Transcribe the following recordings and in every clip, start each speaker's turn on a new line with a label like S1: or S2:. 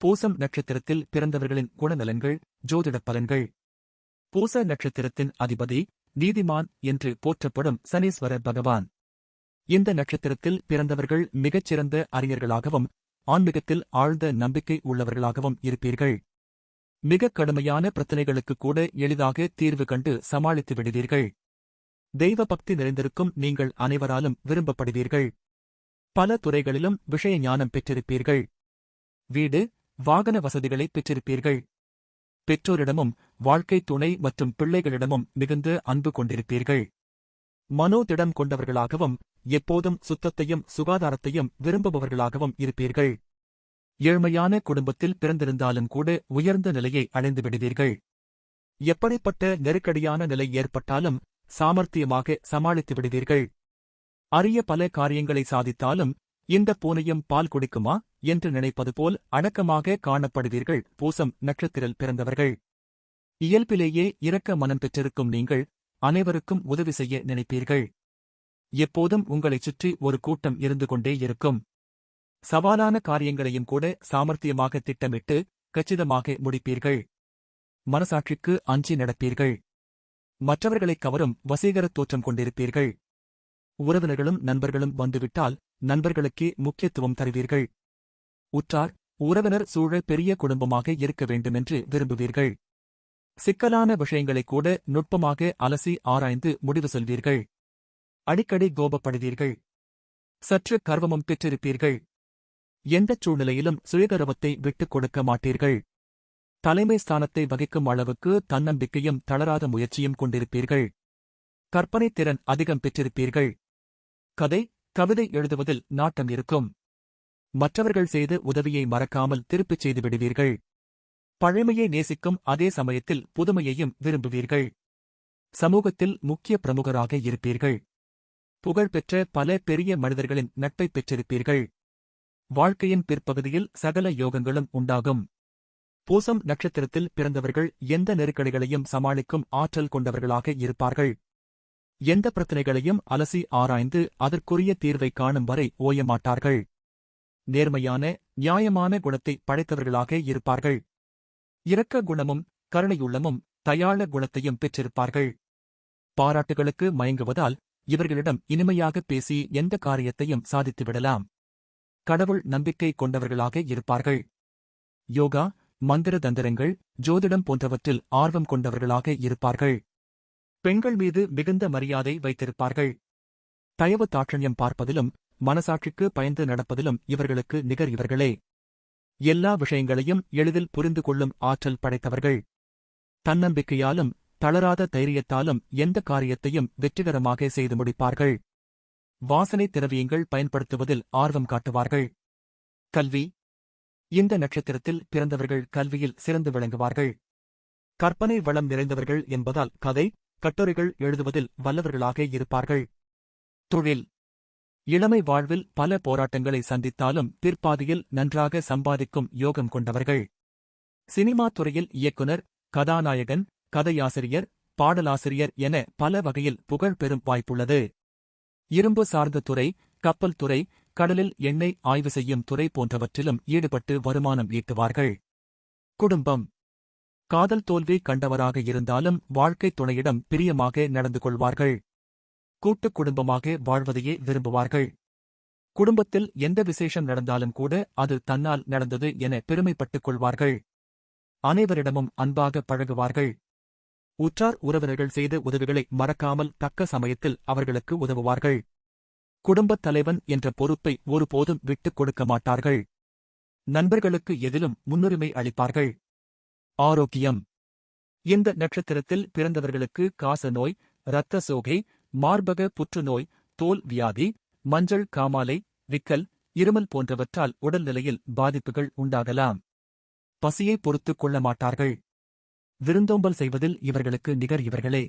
S1: பூசம் நட்சத்திரத்தில் பிறந்தவர்களின் குணநலன்கள் ஜோதிட பலன்கள். பூச நட்சத்திரத்தின் அதிபதி நீதிமான் என்று போற்றப்படும் சனீஸ்வர பகவான். இந்த நட்சத்திரத்தில் பிறந்தவர்கள் மிகச்சிறந்த அறிஞர்களாகவும் ஆன்மீகத்தில் ஆழ்ந்த நம்பிக்கை உள்ளவர்களாகவும் இருப்பீர்கள். மிக கடுமையான பிரச்சனைகளுக்கு கூட எளிதாக தீர்வு கண்டு சமாளித்து விடுவீர்கள். தெய்வ பக்தி நிறைந்திருக்கும் நீங்கள் அனைவராலும் விரும்பப்படுவீர்கள். பல துறைகளிலும் விஷய ஞானம் பெற்றிருப்பீர்கள். வீடு வாகன வசதிகளை பெற்றிருப்பீர்கள். பெற்றோரிடமும் வாழ்க்கை துணை மற்றும் பிள்ளைகளிடமும் மிகுந்த அன்பு கொண்டிருப்பீர்கள். மனோதிடம் கொண்டவர்களாகவும் எப்போதும் சுத்தத்தையும் சுகாதாரத்தையும் விரும்புபவர்களாகவும் இருப்பீர்கள். ஏழ்மையான குடும்பத்தில் பிறந்திருந்தாலும் கூட உயர்ந்த நிலையை அடைந்து விடுவீர்கள். எப்படிப்பட்ட நெருக்கடியான நிலை ஏற்பட்டாலும் சாமர்த்தியமாக சமாளித்து விடுவீர்கள். அரிய பல காரியங்களை சாதித்தாலும் இந்த பூனையும் பால் குடிக்குமா என்று நினைப்பது போல் அடக்கமாக காணப்படுவீர்கள் பூசம் நட்சத்திரல் பிறந்தவர்கள். இயல்பிலேயே இரக்க மனம் பெற்றிருக்கும் நீங்கள் அனைவருக்கும் உதவி செய்ய நினைப்பீர்கள். எப்போதும் உங்களைச் சுற்றி ஒரு கூட்டம் இருந்து கொண்டே இருக்கும். சவாலான காரியங்களையும் கூட சாமர்த்தியமாக திட்டமிட்டு கச்சிதமாக முடிப்பீர்கள். மனசாட்சிக்கு அஞ்சி நடப்பீர்கள். மற்றவர்களைக் கவரும் வசீகரத் தோற்றம் கொண்டிருப்பீர்கள். உறவினர்களும் நண்பர்களும் வந்துவிட்டால் நண்பர்களுக்கே முக்கியத்துவம் தருவீர்கள். உற்றார் உறவினர் சூழ பெரிய குடும்பமாக இருக்க வேண்டுமென்று விரும்புவீர்கள். சிக்கலான விஷயங்களை கூட நுட்பமாக அலசி ஆராய்ந்து முடிவு சொல்வீர்கள். அடிக்கடி கோபப்படுவீர்கள். சற்று கர்வமும் பெற்றிருப்பீர்கள். எந்தச் சூழ்நிலையிலும் சுயகர்வத்தை விட்டுக் கொடுக்க மாட்டீர்கள். தலைமை ஸ்தானத்தை வகிக்கும் அளவுக்கு தன்னம்பிக்கையும் தளராத முயற்சியும் கொண்டிருப்பீர்கள். கற்பனை திறன் அதிகம் பெற்றிருப்பீர்கள். கதை கவிதை எழுதுவதில் நாட்டம் இருக்கும். மற்றவர்கள் செய்த உதவியை மறக்காமல் திருப்பிச் செய்து விடுவீர்கள். பழமையை நேசிக்கும் அதே சமயத்தில் புதுமையையும் விரும்புவீர்கள். சமூகத்தில் முக்கிய பிரமுகராக இருப்பீர்கள். புகழ்பெற்ற பல பெரிய மனிதர்களின் நட்பை பெற்றிருப்பீர்கள். வாழ்க்கையின் பிற்பகுதியில் சகல யோகங்களும் உண்டாகும். பூசம் நட்சத்திரத்தில் பிறந்தவர்கள் எந்த நெருக்கடிகளையும் சமாளிக்கும் ஆற்றல் கொண்டவர்களாக இருப்பார்கள். எந்த பிரச்சனைகளையும் அலசி ஆராய்ந்து அதற்குரிய தீர்வை காணும் வரை ஓயமாட்டார்கள் நேர்மையான நியாயமான குணத்தை படைத்தவர்களாக இருப்பார்கள். இரக்க குணமும் கருணையுள்ளமும் தயாள குணத்தையும் பெற்றிருப்பார்கள். பாராட்டுகளுக்கு மயங்குவதால் இவர்களிடம் இனிமையாக பேசி எந்த காரியத்தையும் சாதித்துவிடலாம் கடவுள் நம்பிக்கை கொண்டவர்களாக இருப்பார்கள். யோகா மந்திர தந்திரங்கள் ஜோதிடம் போன்றவற்றில் ஆர்வம் கொண்டவர்களாக இருப்பார்கள். பெண்கள் மீது மிகுந்த மரியாதை வைத்திருப்பார்கள். தயவு தாட்சண்யம் பார்ப்பதிலும் மனசாட்சிக்கு பயந்து நடப்பதிலும் இவர்களுக்கு நிகர் இவர்களே. எல்லா விஷயங்களையும் எளிதில் புரிந்து கொள்ளும் ஆற்றல் படைத்தவர்கள். தன்னம்பிக்கையாலும் தளராத தைரியத்தாலும் எந்த காரியத்தையும் வெற்றிகரமாக செய்து முடிப்பார்கள். வாசனை திரவியங்கள் பயன்படுத்துவதில் ஆர்வம் காட்டுவார்கள். கல்வி. இந்த நட்சத்திரத்தில் பிறந்தவர்கள் கல்வியில் சிறந்து விளங்குவார்கள். கற்பனை வளம் நிறைந்தவர்கள் என்பதால் கதை கட்டுரைகள் எழுதுவதில் வல்லவர்களாக இருப்பார்கள். தொழில். இளமை வாழ்வில் பல போராட்டங்களை சந்தித்தாலும் பிற்பாதியில் நன்றாக சம்பாதிக்கும் யோகம் கொண்டவர்கள். சினிமா துறையில் இயக்குனர் கதாநாயகன் கதையாசிரியர் பாடலாசிரியர் என பல வகையில் புகழ் பெறும் வாய்ப்புள்ளது. இரும்பு சார்ந்த துறை கப்பல் துறை கடலில் எண்ணெய் ஆய்வு செய்யும் துறை போன்றவற்றிலும் ஈடுபட்டு வருமானம் ஈட்டுவார்கள். குடும்பம். காதல் தோல்வி கண்டவராக இருந்தாலும் வாழ்க்கைத் துணையிடம் பிரியமாக நடந்து கொள்வார்கள். கூட்டுக் குடும்பமாக வாழ்வதையே விரும்புவார்கள். குடும்பத்தில் எந்த விசேஷம் நடந்தாலும் கூட அது தன்னால் நடந்தது என பெருமைப்பட்டுக் கொள்வார்கள். அனைவரிடமும் அன்பாக பழகுவார்கள். உற்றார் உறவினர்கள் செய்த உதவிகளை மறக்காமல் தக்க சமயத்தில் அவர்களுக்கு உதவுவார்கள். குடும்பத் தலைவன் என்ற பொறுப்பை ஒருபோதும் விட்டுக் கொடுக்க மாட்டார்கள். நண்பர்களுக்கு எதிலும் முன்னுரிமை அளிப்பார்கள். ஆரோக்கியம். இந்த நட்சத்திரத்தில் பிறந்தவர்களுக்கு காச நோய் இரத்த சோகை மார்பக புற்றுநோய் தோல் வியாதி மஞ்சள் காமாலை விக்கல் இருமல் போன்றவற்றால் உடல்நிலையில் பாதிப்புகள் உண்டாகலாம். பசியை பொறுத்துக் கொள்ள மாட்டார்கள். விருந்தோம்பல் செய்வதில் இவர்களுக்கு நிகர் இவர்களே.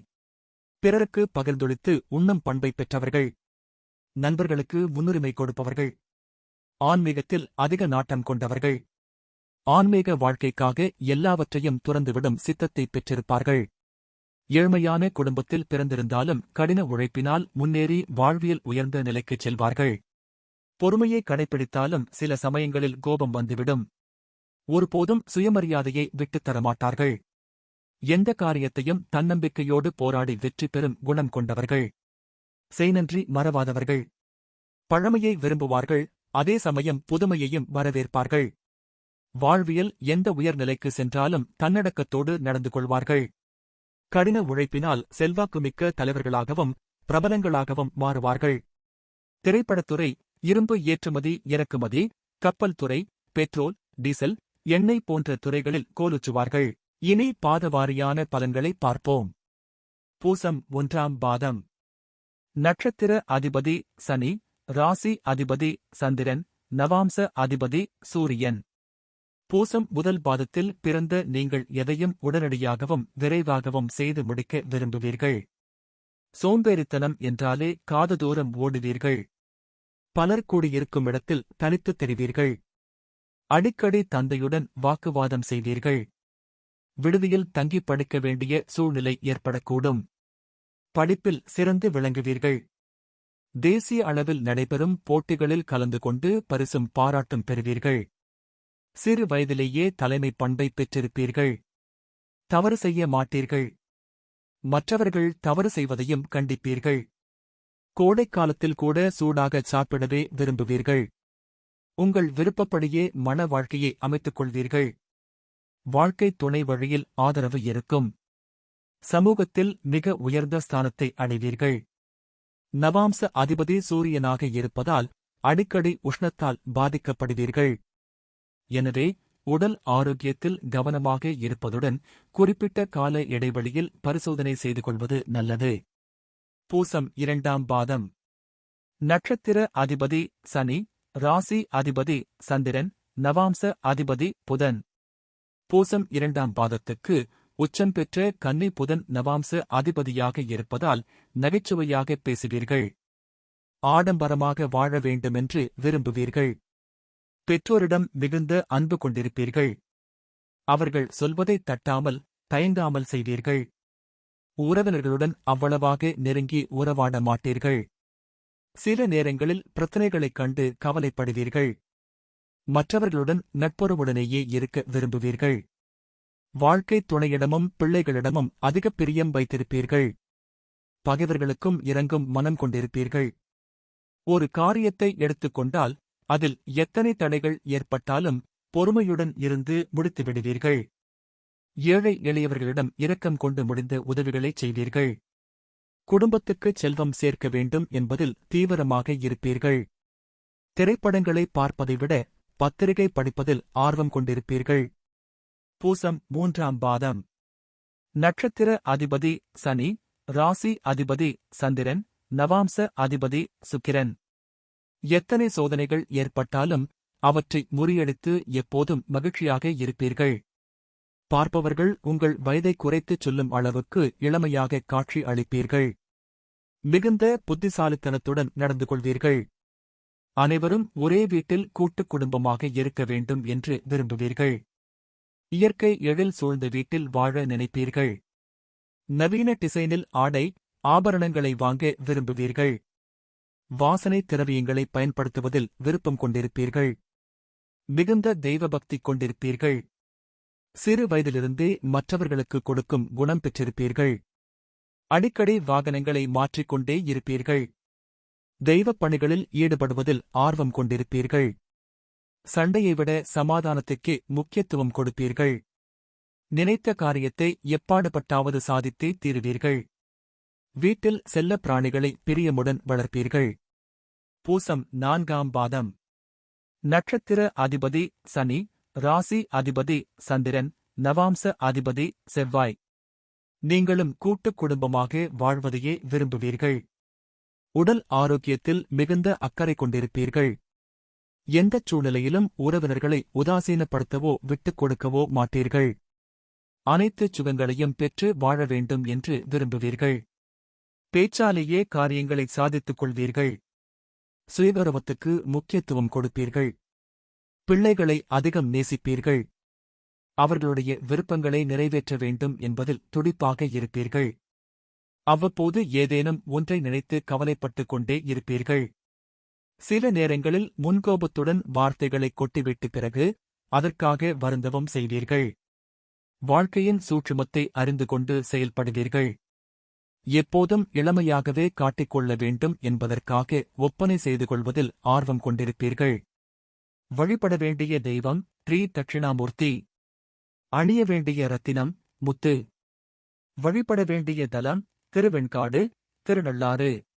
S1: பிறருக்கு பகிர்ந்தொழித்து உண்ணும் பண்பை பெற்றவர்கள். நண்பர்களுக்கு முன்னுரிமை கொடுப்பவர்கள். ஆன்மீகத்தில் அதிக நாட்டம் கொண்டவர்கள். ஆன்மீக வாழ்க்கைக்காக எல்லாவற்றையும் துறந்துவிடும் சித்தத்தை பெற்றிருப்பார்கள். ஏழ்மையான குடும்பத்தில் பிறந்திருந்தாலும் கடின உழைப்பினால் முன்னேறி வாழ்வியல் உயர்ந்த நிலைக்குச் செல்வார்கள். பொறுமையை கடைபிடித்தாலும் சில சமயங்களில் கோபம் வந்துவிடும். ஒருபோதும் சுயமரியாதையை விட்டுத்தரமாட்டார்கள் எந்த காரியத்தையும் தன்னம்பிக்கையோடு போராடி வெற்றி பெறும் குணம் கொண்டவர்கள். செய்நன்றி மறவாதவர்கள். பழமையை விரும்புவார்கள். அதே சமயம் புதுமையையும் வரவேற்பார்கள். வாழ்வியல் எந்த உயர்நிலைக்கு சென்றாலும் தன்னடக்கத்தோடு நடந்து கொள்வார்கள். கடின உழைப்பினால் செல்வாக்குமிக்க தலைவர்களாகவும் பிரபலங்களாகவும் மாறுவார்கள். திரைப்படத்துறை இரும்பு ஏற்றுமதி இறக்குமதி கப்பல் துறை பெட்ரோல் டீசல் எண்ணெய் போன்ற துறைகளில் கோலுச்சுவார்கள் இனி பாதவாரியான பலன்களை பார்ப்போம். பூசம் ஒன்றாம் பாதம். நட்சத்திர அதிபதி சனி ராசி அதிபதி சந்திரன் நவாம்ச அதிபதி சூரியன். பூசம் முதல் பாதத்தில் பிறந்த நீங்கள் எதையும் உடனடியாகவும் விரைவாகவும் செய்து முடிக்க விரும்புவீர்கள். சோம்பேறித்தனம் என்றாலே காது தூரம் ஓடுவீர்கள். பலர் கூடியிருக்கும் இடத்தில் தனித்துத் தெரிவீர்கள். அடிக்கடி தந்தையுடன் வாக்குவாதம் செய்வீர்கள். விடுதியில் தங்கி படிக்க வேண்டிய சூழ்நிலை ஏற்படக்கூடும். படிப்பில் சிறந்து விளங்குவீர்கள். தேசிய அளவில் நடைபெறும் போட்டிகளில் கலந்து கொண்டு பரிசும் பாராட்டும் பெறுவீர்கள். சிறு வயதிலேயே தலைமை பண்பை பெற்றிருப்பீர்கள். தவறு செய்ய மாட்டீர்கள். மற்றவர்கள் தவறு செய்வதையும் கண்டிப்பீர்கள். கோடைக்காலத்தில் கூட சூடாக சாப்பிடவே விரும்புவீர்கள். உங்கள் விருப்பப்படியே மன வாழ்க்கையை அமைத்துக் கொள்வீர்கள். வாழ்க்கை துணை வழியில் ஆதரவு இருக்கும். சமூகத்தில் மிக உயர்ந்த ஸ்தானத்தை அடைவீர்கள். நவாம்ச அதிபதி சூரியனாக இருப்பதால் அடிக்கடி உஷ்ணத்தால் பாதிக்கப்படுவீர்கள். எனவே உடல் ஆரோக்கியத்தில் கவனமாக இருப்பதுடன் குறிப்பிட்ட கால இடைவெளியில் பரிசோதனை செய்து கொள்வது நல்லது. பூசம் இரண்டாம் பாதம். நட்சத்திர அதிபதி சனி ராசி அதிபதி சந்திரன் நவாம்ச அதிபதி புதன். பூசம் இரண்டாம் பாதத்துக்கு உச்சம் பெற்ற கன்னி புதன் நவாம்ச அதிபதியாக இருப்பதால் நகைச்சுவையாக பேசுவீர்கள். ஆடம்பரமாக வாழ வேண்டுமென்று விரும்புவீர்கள். பெற்றோரிடம் மிகுந்த அன்பு கொண்டிருப்பீர்கள். அவர்கள் சொல்வதை தட்டாமல் தயங்காமல் செய்வீர்கள். உறவினர்களுடன் அவ்வளவாக நெருங்கி உறவாட மாட்டீர்கள். சில நேரங்களில் பிரச்சனைகளைக் கண்டு கவலைப்படுவீர்கள். மற்றவர்களுடன் நட்புறவுடனேயே இருக்க விரும்புவீர்கள். வாழ்க்கை துணையிடமும் பிள்ளைகளிடமும் அதிக பிரியம் வைத்திருப்பீர்கள். பகைவர்களுக்கும் இறங்கும் மனம் கொண்டிருப்பீர்கள். ஒரு காரியத்தை எடுத்துக்கொண்டால் அதில் எத்தனை தடைகள் ஏற்பட்டாலும் பொறுமையுடன் இருந்து முடித்து விடுவீர்கள். ஏழை எளியவர்களிடம் இரக்கம் கொண்டு முடிந்த உதவிகளைச் செய்வீர்கள். குடும்பத்துக்கு செல்வம் சேர்க்க வேண்டும் என்பதில் தீவிரமாக இருப்பீர்கள். திரைப்படங்களை பார்ப்பதை விட பத்திரிகை படிப்பதில் ஆர்வம் கொண்டிருப்பீர்கள். பூசம் மூன்றாம் பாதம். நட்சத்திர அதிபதி சனி ராசி அதிபதி சந்திரன் நவாம்ச அதிபதி சுக்கிரன். எத்தனை சோதனைகள் ஏற்பட்டாலும் அவற்றை முறியடித்து எப்போதும் மகிழ்ச்சியாக இருப்பீர்கள். பார்ப்பவர்கள் உங்கள் வயதை குறைத்துச் சொல்லும் அளவுக்கு இளமையாக காட்சி அளிப்பீர்கள். மிகுந்த புத்திசாலித்தனத்துடன் நடந்து கொள்வீர்கள். அனைவரும் ஒரே வீட்டில் கூட்டுக் குடும்பமாக இருக்க வேண்டும் என்று விரும்புவீர்கள். இயற்கை எழில் சூழ்ந்த வீட்டில் வாழ நினைப்பீர்கள். நவீன டிசைனில் ஆடை ஆபரணங்களை வாங்க விரும்புவீர்கள். வாசனை திரவியங்களை பயன்படுத்துவதில் விருப்பம் கொண்டிருப்பீர்கள். மிகுந்த தெய்வபக்தி கொண்டிருப்பீர்கள். சிறு வயதிலிருந்தே மற்றவர்களுக்கு கொடுக்கும் குணம் பெற்றிருப்பீர்கள். அடிக்கடி வாகனங்களை மாற்றிக்கொண்டே இருப்பீர்கள். தெய்வப் பணிகளில் ஈடுபடுவதில் ஆர்வம் கொண்டிருப்பீர்கள். சண்டையை விட சமாதானத்துக்கு முக்கியத்துவம் கொடுப்பீர்கள். நினைத்த காரியத்தை எப்பாடுபட்டாவது சாதித்தே தீருவீர்கள். வீட்டில் செல்லப் பிராணிகளை பிரியமுடன் வளர்ப்பீர்கள். பூசம் நான்காம் பாதம். நட்சத்திர அதிபதி சனி ராசி அதிபதி சந்திரன் நவாம்ச அதிபதி செவ்வாய். நீங்களும் கூட்டுக் குடும்பமாக வாழ்வதையே விரும்புவீர்கள். உடல் ஆரோக்கியத்தில் மிகுந்த அக்கறை கொண்டிருப்பீர்கள். எந்தச் சூழ்நிலையிலும் உறவினர்களை உதாசீனப்படுத்தவோ விட்டுக் கொடுக்கவோ மாட்டீர்கள். அனைத்து சுகங்களையும் பெற்று வாழ வேண்டும் என்று விரும்புவீர்கள். பேச்சாலேயே காரியங்களை சாதித்துக் கொள்வீர்கள். சுயகௌரவத்துக்கு முக்கியத்துவம் கொடுப்பீர்கள். பிள்ளைகளை அதிகம் நேசிப்பீர்கள். அவர்களுடைய விருப்பங்களை நிறைவேற்ற வேண்டும் என்பதில் துடிப்பாக இருப்பீர்கள். அவ்வப்போது ஏதேனும் ஒன்றை நினைத்து கவலைப்பட்டுக் கொண்டே இருப்பீர்கள். சில நேரங்களில் முன்கோபத்துடன் வார்த்தைகளை கொட்டிவிட்டு பிறகு அதற்காக வருந்தவும் செய்வீர்கள். வாழ்க்கையின் சூட்சுமத்தை அறிந்து கொண்டு செயல்படுவீர்கள். எப்போதும் இளமையாகவே காட்டிக்கொள்ள வேண்டும் என்பதற்காக ஒப்பனை செய்து கொள்வதில் ஆர்வம் கொண்டிருப்பீர்கள். வழிபட வேண்டிய தெய்வம் ஸ்ரீ தட்சிணாமூர்த்தி. அணிய வேண்டிய ரத்தினம் முத்து. வழிபட வேண்டிய தலம் திருவெண்காடு திருநள்ளாறு.